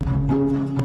Benim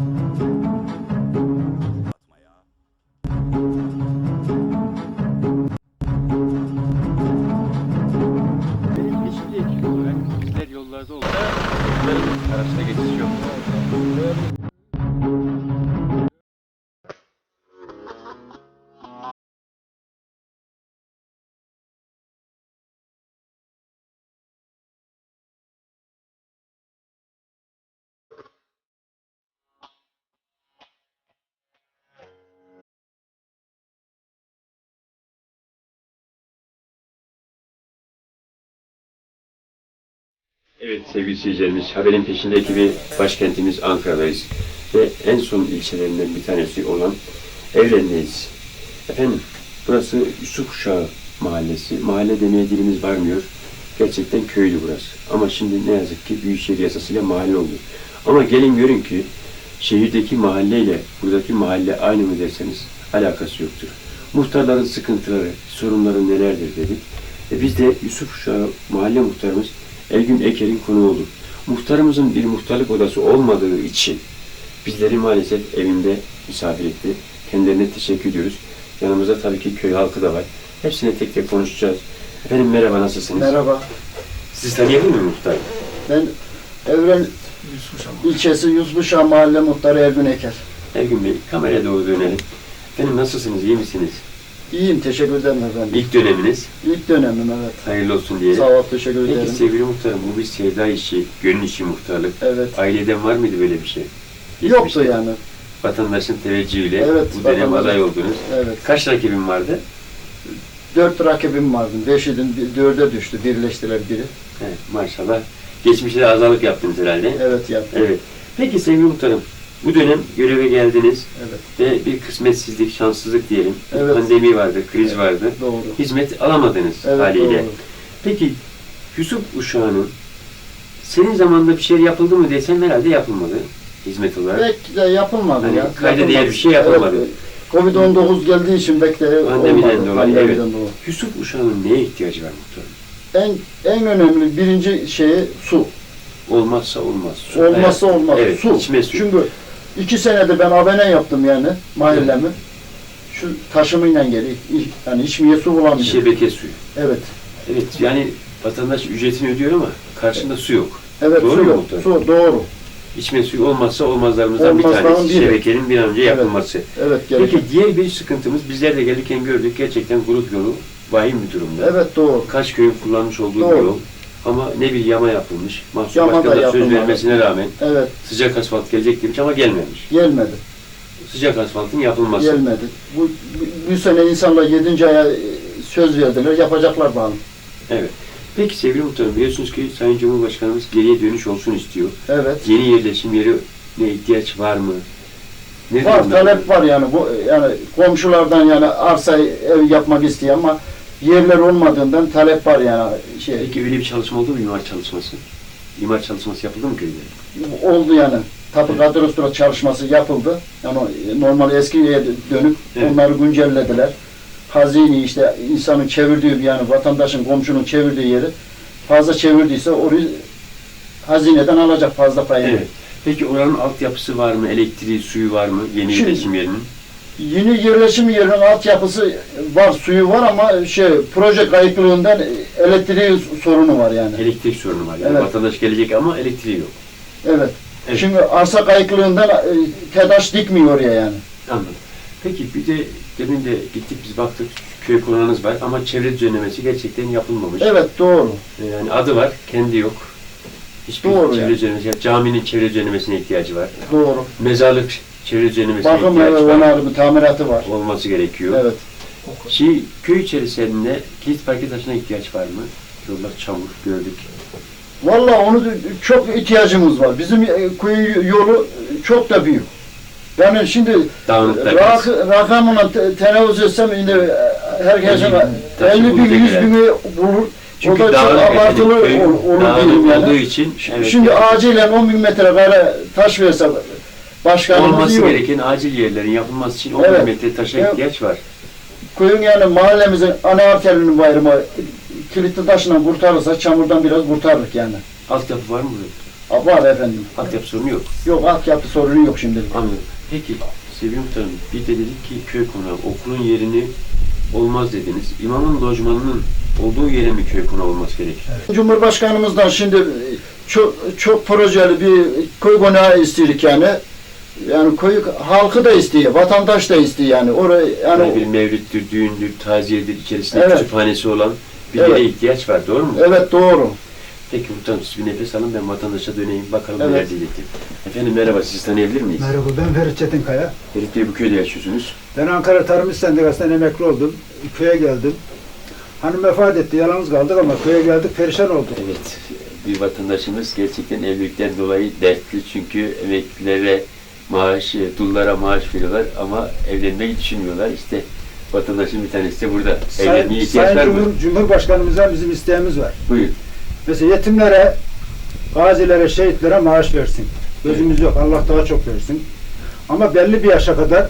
Evet sevgili seyircilerimiz, haberin peşindeki bir başkentimiz Ankara'dayız. Ve en son ilçelerinden bir tanesi olan Evren'deyiz. Efendim, burası Yusuf Uşağı Mahallesi. Mahalle demeye dilimiz varmıyor. Gerçekten köydü burası. Ama şimdi ne yazık ki Büyükşehir yasasıyla mahalle oldu. Ama gelin görün ki şehirdeki mahalleyle buradaki mahalle aynı mı derseniz alakası yoktur. Muhtarların sıkıntıları, sorunları nelerdir dedik. E biz de Yusuf Uşağı mahalle muhtarımız Ergün Eker'in konu olduk. Muhtarımızın bir muhtarlık odası olmadığı için bizleri maalesef evinde misafir etti. Kendilerine teşekkür ediyoruz. Yanımızda tabii ki köy halkı da var. Hepsine tek tek konuşacağız. Efendim merhaba nasılsınız? Merhaba. Siz tanıyabilir miyim muhtar? Ben Evren ilçesi Yüzbuşa Mahalle Muhtarı Ergün Eker. Ergün Bey kameraya doğru dönelim. Efendim nasılsınız? iyi misiniz? İyiyim, teşekkür ederim efendim. İlk döneminiz. İlk dönemim evet. Hayırlı olsun diyelim. Sağ ol, teşekkür Peki ederim. sevgili muhtarım bu bir sevda işi, gönül işi muhtarlık. Evet. Aileden var mıydı böyle bir şey? Yoktu Geçmişte. yani. Vatandaşın teveccühüyle Evet, bu dönem vatandaş- aday oldunuz. Evet. Kaç rakibin vardı? Dört rakibim vardı. Beşidin dörde düştü. Birleştiler biri. Evet, maşallah. Geçmişte de azalık yaptınız herhalde. Evet yaptım. Evet. Peki sevgili muhtarım, bu dönem göreve geldiniz Evet. ve bir kısmetsizlik, şanssızlık diyelim. Evet. Pandemi vardı, kriz Evet. vardı. Doğru. Hizmet alamadınız Evet haliyle. doğru. Peki Yusuf Uşağı'nın senin zamanında bir şey yapıldı mı desem herhalde yapılmadı hizmet olarak. Belki de yapılmadı Hani ya. kayda değer Yapılmadı. bir şey yapılmadı. Evet. Covid-19 geldiği için belki de Pandemiden olmadı. dolayı, evet. dolayı. Yusuf Uşağı'nın neye ihtiyacı var muhtarım? En, en önemli birinci şeyi su. Olmazsa olmaz. Su, Olmazsa olmaz. Evet, su. içme suyu. Çünkü iki senede ben abone yaptım yani mahallemi. Şu taşımıyla geliyor. İ- Yani içmeye su bulamıyor. Şebeke suyu. Evet. Evet yani vatandaş ücretini ödüyor ama karşında su yok. Evet Doğru su mu yok. muhtarım? Su doğru. İçme suyu olmazsa olmazlarımızdan bir Olmazların tanesi. biri. Şebekenin bir an önce yapılması. Evet gerek. Peki diğer bir sıkıntımız bizler de gelirken gördük gerçekten grup yolu vahim bir durumda. Evet doğru. Kaç köyün kullanmış olduğu Doğru. bir yol. Ama ne bir yama yapılmış. Mahsur Yama da Başkan da söz yapılmadı. vermesine rağmen Evet sıcak asfalt gelecek demiş ama gelmemiş. gelmedi. Sıcak asfaltın yapılması. Gelmedi. Bu, bu, bu sene insanlar 7. aya e, söz verdiler. Yapacaklar bana. Evet. Peki sevgili muhtarım biliyorsunuz ki Sayın Cumhurbaşkanımız geriye dönüş olsun istiyor. Evet. Yeni yerleşim yeri ne ihtiyaç var mı? Ne Var durumda? talep var yani bu yani komşulardan yani arsa ev yapmak isteyen ama yerler olmadığından talep var yani şey Peki öyle bir çalışma oldu mu imar çalışması? İmar çalışması yapıldı mı köyde? oldu yani. Tapu kadrosuna çalışması yapıldı. Yani normal eskiye dönüp Evet. onları güncellediler. Hazine işte insanın çevirdiği yani vatandaşın komşunun çevirdiği yeri fazla çevirdiyse orayı hazineden alacak fazla payını. Evet. Peki oranın altyapısı var mı? Elektriği, suyu var mı? Yeni Şimdi- yerinin? Yeni yerleşim yerinin altyapısı var, suyu var ama şey proje kayıtlığından elektriği sorunu var yani. Elektrik sorunu var. Yani Evet. vatandaş gelecek ama elektriği yok. Evet. Evet. Şimdi arsa kayıtlığından e, TEDAŞ dikmiyor oraya yani. Anladım. Peki bir de demin de gittik biz baktık köy konağınız var ama çevre düzenlemesi gerçekten yapılmamış. Evet doğru. Yani adı var, kendi yok. Hiçbir Doğru çevre yani. düzenlemesi, caminin çevre düzenlemesine ihtiyacı var. Doğru. Mezarlık çevre düzenlemesine Bakım ihtiyacı ve var. onarımı, tamiratı var. Olması gerekiyor. Evet. Şey, köy içerisinde kilit parke taşına ihtiyaç var mı? Yollar çamur gördük. Vallahi onu da çok ihtiyacımız var. Bizim e, köy yolu çok da büyük. Yani şimdi rak, rakamına te- tenavuz etsem yine e, bin taşı 50 bin, bulacak 100 herhalde. bini bulur. Çünkü o da çok dağınık abartılı efendim, köy ol- olur dağınık diyeyim yani. olduğu için evet, Şimdi yani acilen 10 bin metre kare taş verse başkanımız olması olur. gereken acil yerlerin yapılması için 10 Evet. metre taşa Evet. ihtiyaç var. Köyün yani mahallemizin ana arterinin bayramı kilitli taşla kurtarırsa çamurdan biraz kurtarırız yani. Altyapı var mı burada? Var efendim. Altyapı sorunu yok. Yok altyapı sorunu yok şimdilik. Anladım. Peki sevgili muhtarım bir de dedik ki köy konağı okulun yerini olmaz dediniz. İmamın lojmanının olduğu yere mi köy konağı olması gerekir? Cumhurbaşkanımızdan şimdi çok çok projeli bir köy konağı istedik yani. Yani köy halkı da istiyor, vatandaş da istiyor yani. Orayı Yani, yani bir mevlüttür, düğündür, taziyedir içerisinde Evet. kütüphanesi olan bir Evet. yere ihtiyaç var. Doğru mu? evet doğru. Peki muhtarım siz bir nefes alın ben vatandaşa döneyim bakalım Evet. neler diyecektim. Efendim merhaba sizi tanıyabilir miyiz? Merhaba ben Ferit Çetinkaya. Ferit Bey bu köyde yaşıyorsunuz. Ben Ankara Tarım İş Sendikası'ndan emekli oldum. Köye geldim. Hanım vefat etti, yalnız kaldık ama köye geldik, perişan olduk. Evet bir vatandaşımız gerçekten evlilikten dolayı dertli çünkü emeklilere maaş, e, dullara maaş veriyorlar ama evlenmeyi düşünmüyorlar. İşte vatandaşın bir tanesi de burada. Evlenmeye Sayın, ihtiyaç var Sayın mı? Cumhur, Cumhurbaşkanımızdan bizim isteğimiz var. Buyurun. Mesela yetimlere, gazilere, şehitlere maaş versin. Gözümüz yok, Allah daha çok versin. Ama belli bir yaşa kadar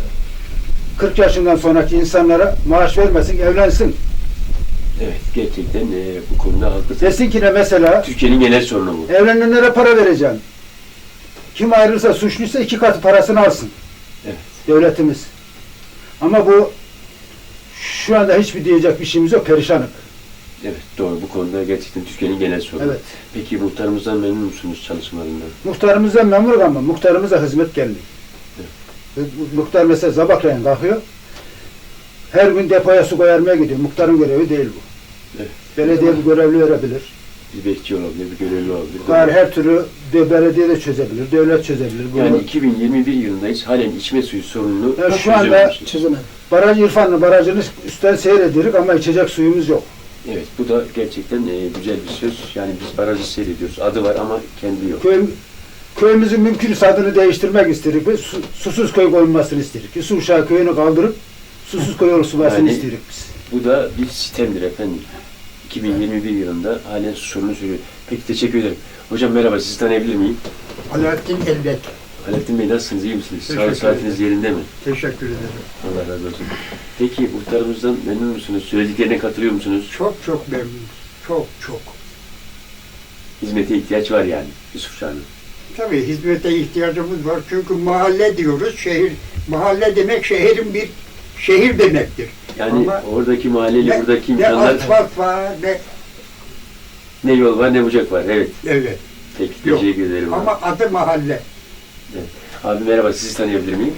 40 yaşından sonraki insanlara maaş vermesin, evlensin. Evet gerçekten e, bu konuda haklısınız. Desin ki ne mesela, Türkiye'nin genel sorunu bu. evlenenlere para vereceğim. Kim ayrılsa, suçluysa iki katı parasını alsın. Evet. Devletimiz. Ama bu şu anda hiçbir diyecek bir şeyimiz yok, perişanık. Evet doğru bu konuda gerçekten Türkiye'nin genel sorunu. Evet. Peki muhtarımızdan memnun musunuz çalışmalarından? Muhtarımızdan memnunum ama muhtarımıza hizmet gelmiyor. Bu- Muhtar mesela sabahleyin kalkıyor. Her gün depoya su koyarmaya gidiyor. Muhtarın görevi değil bu. Evet. Belediye bir görevli verebilir. Bir bekçi olabilir, bir görevli olabilir. Gayri her türlü de belediye de çözebilir, devlet çözebilir. Bunu Yani 2021 yılındayız. Halen içme suyu sorununu Ya şu anda. Çözümü. baraj İrfanlı barajını üstten seyrediyoruz ama içecek suyumuz yok. Evet, bu da gerçekten e, güzel bir söz. Yani biz barajı seyrediyoruz. Adı var ama kendi yok. Köy, köyümüzün mümkünse adını değiştirmek istedik. Biz su- susuz köy koyulmasını istedik. Yusuf Uşağı köyünü kaldırıp susuz köy oluşturmasını Yani- istedik biz. Bu da bir sistemdir efendim. 2021 yılında halen sorunu sürüyor. Peki teşekkür ederim. Hocam merhaba, sizi tanıyabilir miyim? Alaaddin Elbek. Halettin Bey nasılsınız, iyi misiniz? Sağlık saatiniz yerinde mi? Teşekkür ederim. Allah razı olsun. Peki muhtarımızdan memnun musunuz? Söylediklerine katılıyor musunuz? Çok çok memnunum. Çok çok. Hizmete ihtiyaç var yani Yusuf Şahan'ın. Tabii hizmete ihtiyacımız var. Çünkü mahalle diyoruz. Şehir mahalle demek şehrin bir şehir demektir. Yani Ama oradaki mahalleyle Ne, buradaki ne imkanlar asfalt var ne ne yol var ne bucak var. Evet. evet. Peki Yok. teşekkür ederim. Ama adı mahalle. Abi merhaba sizi tanıyabilir miyim?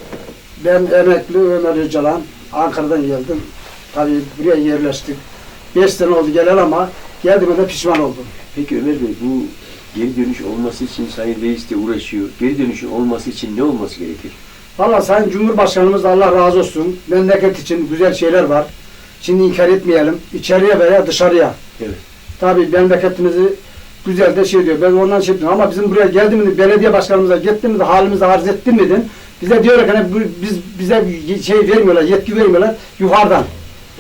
Ben emekli Ömer Öcalan. Ankara'dan geldim. Tabii buraya yerleştik. Beş sene oldu gelen ama geldiğime de pişman oldum. Peki Ömer Bey bu geri dönüş olması için Sayın Reis de uğraşıyor. Geri dönüşün olması için ne olması gerekir? Valla Sayın Cumhurbaşkanımız Allah razı olsun. Memleket için güzel şeyler var. Şimdi inkar etmeyelim. İçeriye veya dışarıya. Evet. Tabii memleketimizi güzel de şey diyor. Ben ondan şey diyorum. Ama bizim buraya geldiğimizde belediye başkanımıza gittiğimizde halimizi arz ettim mi bize diyorlar ki hani biz bize şey vermiyorlar, yetki vermiyorlar yukarıdan.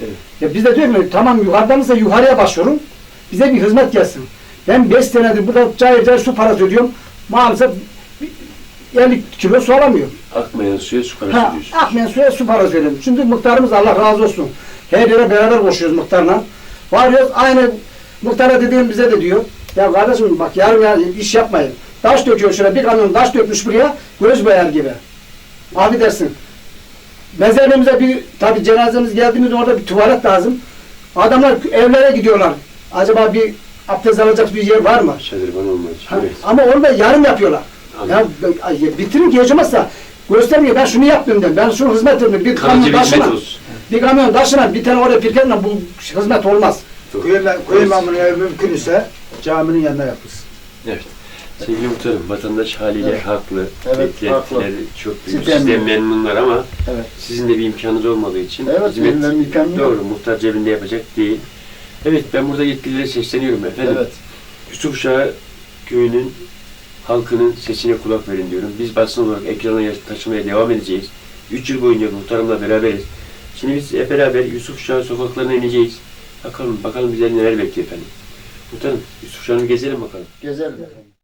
Evet. Ya biz de diyorum ki tamam yukarıdansa yukarıya başvurun. Bize bir hizmet gelsin. Ben 5 senedir burada cayır cayır su parası ödüyorum. Maalesef 50 kilo su alamıyorum. Akmayan suya su parası Ha, diyorsun. Akmen suya su parası verelim. Şimdi muhtarımız Allah razı olsun. Her yere beraber koşuyoruz muhtarla. Varıyoruz aynı muhtara dediğim bize de diyor. Ya kardeşim bak yarın yarın iş yapmayın. Taş döküyor şuraya bir kamyon taş dökmüş buraya göz boyar gibi. Abi dersin. Mezarlığımıza bir tabi cenazemiz geldiğimizde orada bir tuvalet lazım. Adamlar evlere gidiyorlar. Acaba bir abdest alacak bir yer var mı? Şadırvan olmaz. Ha. Ama onu da yarım yapıyorlar. Ya, ay, bitirin ki yaşamazsa göstermiyor. Ben şunu yaptım dedim. Ben şunu hizmet ettim. Bir Kalıcı kamyon bir hizmet taşına, olsun. bir kamyon taşına bir tane oraya pirkenle bu hizmet olmaz. Köy, köy imamının eğer mümkün ise caminin yanına yapılsın. Evet. Sevgili muhtarım, vatandaş haliyle Evet. haklı. Evet, Beklentileri haklı. çok büyük. Sizden Sizden memnunlar ama Evet. sizin de bir imkanınız olmadığı için Evet, hizmet benim imkanım yok. doğru, muhtar cebinde yapacak değil. Evet, ben burada yetkililere sesleniyorum efendim. Evet. Yusuf Şağı köyünün halkının sesine kulak verin diyorum. Biz basın olarak ekrana taşımaya devam edeceğiz. 3 yıl boyunca muhtarımla beraberiz. Şimdi biz hep beraber Yusuf Şağı sokaklarına ineceğiz. Bakalım, bakalım bize neler bekliyor efendim. Muhtarım, Yusuf Şah'ı gezelim bakalım. Gezelim efendim.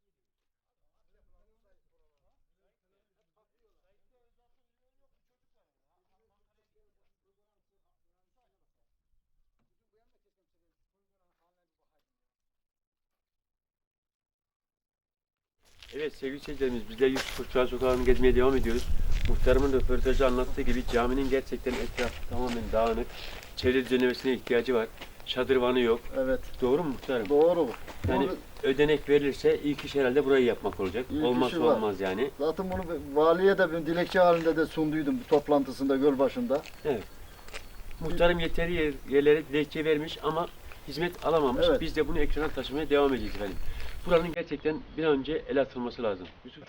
Evet sevgili seyircilerimiz bizler Yusuf Kurtçuğa Sokağı'nı gezmeye devam ediyoruz. Muhtarımın röportajı anlattığı gibi caminin gerçekten etrafı tamamen dağınık. Çevre düzenlemesine ihtiyacı var. Şadırvanı yok. Evet. Doğru mu muhtarım? Doğru. Yani Bunu- ödenek verilirse ilk iş herhalde burayı yapmak olacak. İlk Olmazsa işi var. olmaz yani. Zaten bunu valiye de bir dilekçe halinde de sunduydum bir toplantısında Gölbaşı'nda. Muhtarım yeteri yer, yerlere dilekçe vermiş ama hizmet alamamış. Evet. Biz de bunu ekrana taşımaya devam edeceğiz efendim. Buranın gerçekten bir an önce el atılması lazım. Yusuf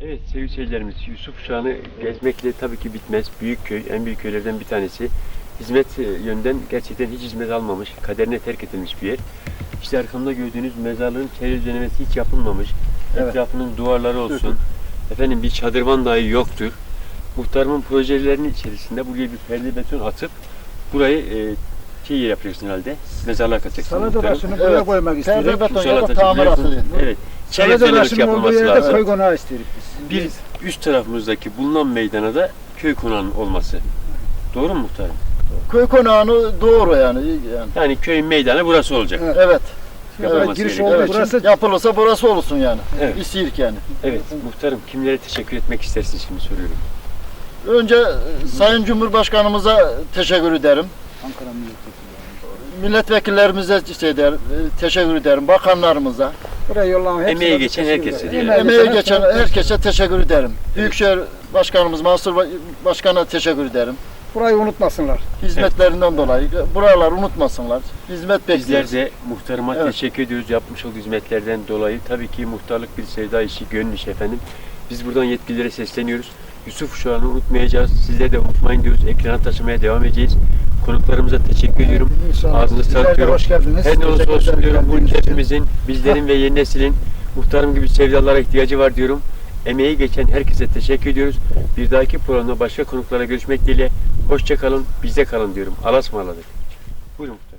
Evet sevgili seyircilerimiz Yusuf Şan'ı gezmekle tabii ki bitmez. Büyük köy, en büyük köylerden bir tanesi. Hizmet e, yönden gerçekten hiç hizmet almamış, kaderine terk edilmiş bir yer. İşte arkamda gördüğünüz mezarlığın çevre düzenlemesi hiç yapılmamış. Evet. Etrafının duvarları olsun. Efendim bir çadırvan dahi yoktur. Muhtarımın projelerinin içerisinde buraya bir perde beton atıp burayı e, şey yapıyorsun herhalde. Mezarlığa katacaksın. Sana da başını buraya Evet. koymak Perde istiyorum. beton tamiratı yapın. değil. Evet. Çevre Sana da düzenlemesi başının olduğu yapılması yerde lazım. koy konağı istedik biz. Bir üst tarafımızdaki bulunan meydana da köy konağının olması. Doğru mu muhtarım? Köy konağını doğru yani. yani. Yani köyün meydanı burası olacak. Evet. Evet. Yapılması evet, giriş oldu. Evet, burası- yapılırsa burası olsun yani. Evet. İsteyirk yani. Evet muhtarım kimlere teşekkür etmek istersin şimdi soruyorum. Önce e, Sayın Cumhurbaşkanımıza teşekkür ederim. Ankara Milletvekili. Milletvekillerimize şey eder, e, teşekkür ederim. Bakanlarımıza. Buraya yollanan hepsine Emeği geçen teşekkür herkese ederim. diyelim. Emeği geçen herkese teşekkür ederim. Büyükşehir Başkanımız Mansur Ba- Başkan'a teşekkür ederim. Burayı unutmasınlar. Hizmetlerinden dolayı. Buraları unutmasınlar. Hizmet Bizler bekliyoruz. de muhtarıma Evet. teşekkür ediyoruz yapmış olduğu hizmetlerden dolayı. Tabii ki muhtarlık bir sevda işi, gönül işi efendim. Biz buradan yetkililere sesleniyoruz. Yusuf şu an unutmayacağız. Sizler de unutmayın diyoruz. Ekrana taşımaya devam edeceğiz. Konuklarımıza teşekkür ediyorum. İnşallah. Ağzınıza Sizler de sağlık hoş geldiniz. Her ne olursa Teşekkür olsun ederim diyorum bu geldiğiniz için. bizlerin ve yeni neslin muhtarım gibi sevdalara ihtiyacı var diyorum. Emeği geçen herkese teşekkür ediyoruz. Bir dahaki programda başka konuklara görüşmek dileğiyle. Hoşça kalın, bizde kalın diyorum. Allah'a ısmarladık. Buyurun muhtarım.